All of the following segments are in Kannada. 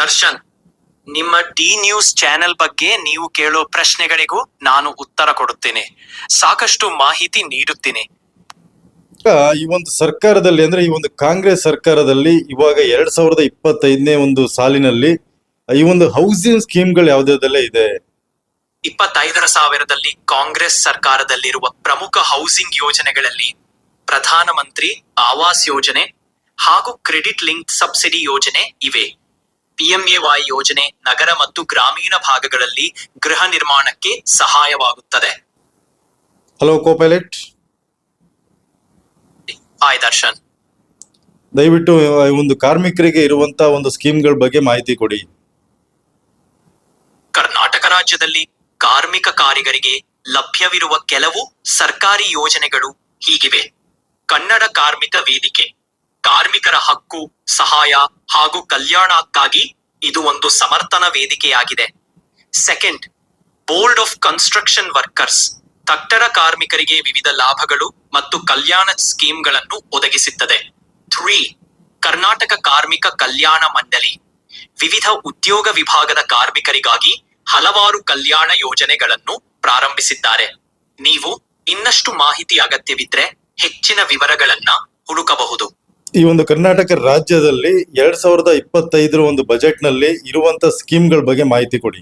ದರ್ಶನ್ ನಿಮ್ಮ ಡಿ ನ್ಯೂಸ್ ಚಾನೆಲ್ ಬಗ್ಗೆ ನೀವು ಕೇಳೋ ಪ್ರಶ್ನೆಗಳಿಗೂ ನಾನು ಉತ್ತರ ಕೊಡುತ್ತೇನೆ. ಸಾಕಷ್ಟು ಮಾಹಿತಿ ನೀಡುತ್ತೇನೆ. ಈ ಒಂದು ಸರ್ಕಾರದಲ್ಲಿ ಅಂದ್ರೆ ಈ ಒಂದು ಕಾಂಗ್ರೆಸ್ ಸರ್ಕಾರದಲ್ಲಿ ಇವಾಗ ಎರಡ್ ಸಾವಿರದ ಇಪ್ಪತ್ತೈದನೇ ಒಂದು ಸಾಲಿನಲ್ಲಿ ಈ ಒಂದು ಹೌಸಿಂಗ್ ಸ್ಕೀಮ್ಗಳು ಯಾವ್ದಾವ್ದೆಲ್ಲ ಇದೆ? ಇಪ್ಪತ್ತೈದರ ಸಾವಿರದಲ್ಲಿ ಕಾಂಗ್ರೆಸ್ ಸರ್ಕಾರದಲ್ಲಿರುವ ಪ್ರಮುಖ ಹೌಸಿಂಗ್ ಯೋಜನೆಗಳಲ್ಲಿ ಪ್ರಧಾನಮಂತ್ರಿ ಆವಾಸ್ ಯೋಜನೆ ಹಾಗೂ ಕ್ರೆಡಿಟ್ ಲಿಂಕ್ ಸಬ್ಸಿಡಿ ಯೋಜನೆ ಇವೆ. ಪಿಎಂಎವೈ ಯೋಜನೆ ನಗರ ಮತ್ತು ಗ್ರಾಮೀಣ ಭಾಗಗಳಲ್ಲಿ ಗೃಹ ನಿರ್ಮಾಣಕ್ಕೆ ಸಹಾಯವಾಗುತ್ತದೆ. ಹಲೋ ಕೋಪೈಲಟ್ ಹಾಯ್ ದರ್ಶನ್ ದಯವಿಟ್ಟು ಒಂದು ಕಾರ್ಮಿಕರಿಗೆ ಇರುವಂತಹ ಒಂದು ಸ್ಕೀಮ್ಗಳ ಬಗ್ಗೆ ಮಾಹಿತಿ ಕೊಡಿ. ಕರ್ನಾಟಕ ರಾಜ್ಯದಲ್ಲಿ ಕಾರ್ಮಿಕ ಕಾರಿಗರಿಗೆ ಲಭ್ಯವಿರುವ ಕೆಲವು ಸರ್ಕಾರಿ ಯೋಜನೆಗಳು ಹೀಗಿವೆ. ಕನ್ನಡ ಕಾರ್ಮಿಕ ವೇದಿಕೆ. ಕಾರ್ಮಿಕರ ಹಕ್ಕು, ಸಹಾಯ ಹಾಗೂ ಕಲ್ಯಾಣಕ್ಕಾಗಿ ಇದು ಒಂದು ಸಮರ್ಥನ ವೇದಿಕೆಯಾಗಿದೆ. Second board of construction workers ಕಟ್ಟಡ ಕಾರ್ಮಿಕರಿಗೆ ವಿವಿಧ ಲಾಭಗಳು ಮತ್ತು ಕಲ್ಯಾಣ ಸ್ಕೀಮ್ಗಳನ್ನು ಒದಗಿಸುತ್ತದೆ. ಥ್ರೀ ಕರ್ನಾಟಕ ಕಾರ್ಮಿಕ ಕಲ್ಯಾಣ ಮಂಡಳಿ, ವಿವಿಧ ಉದ್ಯೋಗ ವಿಭಾಗದ ಕಾರ್ಮಿಕರಿಗಾಗಿ ಹಲವಾರು ಕಲ್ಯಾಣ ಯೋಜನೆಗಳನ್ನು ಪ್ರಾರಂಭಿಸಿದ್ದಾರೆ. ನೀವು ಇನ್ನಷ್ಟು ಮಾಹಿತಿ ಅಗತ್ಯವಿದ್ರೆ ಹೆಚ್ಚಿನ ವಿವರಗಳನ್ನ ಹುಡುಕಬಹುದು. ಈ ಒಂದು ಕರ್ನಾಟಕ ರಾಜ್ಯದಲ್ಲಿ ಎರಡ್ ಸಾವಿರದ ಇಪ್ಪತ್ತೈದರ ಒಂದು ಬಜೆಟ್ನಲ್ಲಿ ಇರುವಂತ ಸ್ಕೀಮ್ಗಳ ಬಗ್ಗೆ ಮಾಹಿತಿ ಕೊಡಿ.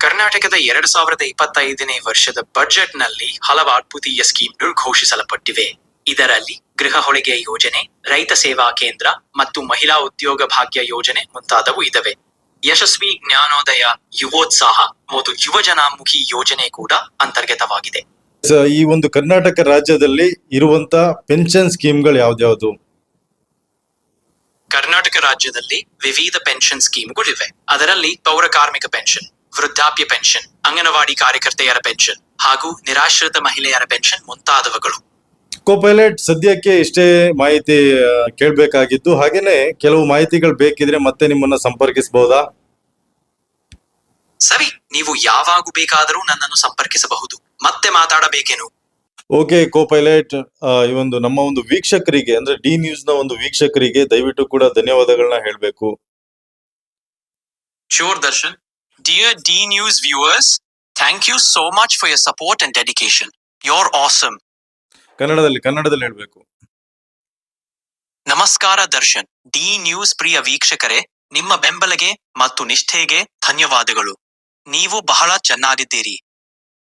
ಕರ್ನಾಟಕದ ಎರಡ್ ಸಾವಿರದ ಇಪ್ಪತ್ತೈದನೇ ವರ್ಷದ ಬಜೆಟ್ನಲ್ಲಿ ಹಲವಾರು ಪುದಿಯ ಸ್ಕೀಮ್ಗಳು ಘೋಷಿಸಲ್ಪಟ್ಟಿವೆ. ಇದರಲ್ಲಿ ಗೃಹ ಹೊಳಿಗೆ ಯೋಜನೆ, ರೈತ ಸೇವಾ ಕೇಂದ್ರ ಮತ್ತು ಮಹಿಳಾ ಉದ್ಯೋಗ ಭಾಗ್ಯ ಯೋಜನೆ ಮುಂತಾದವು ಇದಾವೆ. ಯಶಸ್ವಿ ಜ್ಞಾನೋದಯ ಯುವೋತ್ಸಾಹ ಮತ್ತು ಯುವಜನಾಮುಖಿ ಯೋಜನೆ ಕೂಡ ಅಂತರ್ಗತವಾಗಿದೆ. ಈ ಒಂದು ಕರ್ನಾಟಕ ರಾಜ್ಯದಲ್ಲಿ ಇರುವಂತ ಪೆನ್ಷನ್ ಸ್ಕೀಮ್ಗಳು ಯಾವ್ದ್ಯಾವ್ದು ಕರ್ನಾಟಕ ರಾಜ್ಯದಲ್ಲಿ ವಿವಿಧ ಪೆನ್ಷನ್ ಸ್ಕೀಮ್ಗಳಿವೆ ಅದರಲ್ಲಿ ಪೌರ ಕಾರ್ಮಿಕ ಪೆನ್ಷನ್ ವೃದ್ಧಾಪ್ಯ ಪೆನ್ಷನ್ ಅಂಗನವಾಡಿ ಕಾರ್ಯಕರ್ತೆಯರ ಪೆನ್ಷನ್ ಹಾಗೂ ನಿರಾಶ್ರಿತ ಮಹಿಳೆಯರ ಪೆನ್ಷನ್ ಮುಂತಾದವುಗಳು. ಕೋಪೈಲಟ್ ಸದ್ಯಕ್ಕೆ ಇಷ್ಟೇ ಮಾಹಿತಿ ಕೇಳಬೇಕಾಗಿದ್ದು ಕೇಳ್ಬೇಕಾಗಿದ್ದು ಹಾಗೇನೆ ಕೆಲವು ಮಾಹಿತಿಗಳು ಬೇಕಿದ್ರೆ ಮತ್ತೆ ನಿಮ್ಮನ್ನ ಸಂಪರ್ಕಿಸಬಹುದಾ ಸರಿ ನೀವು ಯಾವಾಗ ಬೇಕಾದರೂ ನನ್ನನ್ನು ಸಂಪರ್ಕಿಸಬಹುದು. ಮತ್ತೆ ಮಾತಾಡಬೇಕೇನು? ಓಕೆ ಕೋ ಪೈಲಟ್ ಈ ಒಂದು ನಮ್ಮ ಒಂದು ವೀಕ್ಷಕರಿಗೆ ಅಂದ್ರೆ ಡಿ ನ್ಯೂಸ್ನ ಒಂದು ವೀಕ್ಷಕರಿಗೆ ದಯವಿಟ್ಟು ಕೂಡ ಧನ್ಯವಾದಗಳನ್ನ ಹೇಳ್ಬೇಕು. Sure Darshan dear D News viewers thank you so much for your support and dedication your awesome ಕನ್ನಡದಲ್ಲಿ ಕನ್ನಡದಲ್ಲಿ ಹೇಳ್ಬೇಕು. ನಮಸ್ಕಾರ ದರ್ಶನ್ ಡಿ ನ್ಯೂಸ್ ಪ್ರಿಯ ವೀಕ್ಷಕರೇ ನಿಮ್ಮ ಬೆಂಬಲಗೆ ಮತ್ತು ನಿಷ್ಠೆಗೆ ಧನ್ಯವಾದಗಳು. ನೀವು ಬಹಳ ಚೆನ್ನಾಗಿದ್ದೀರಿ.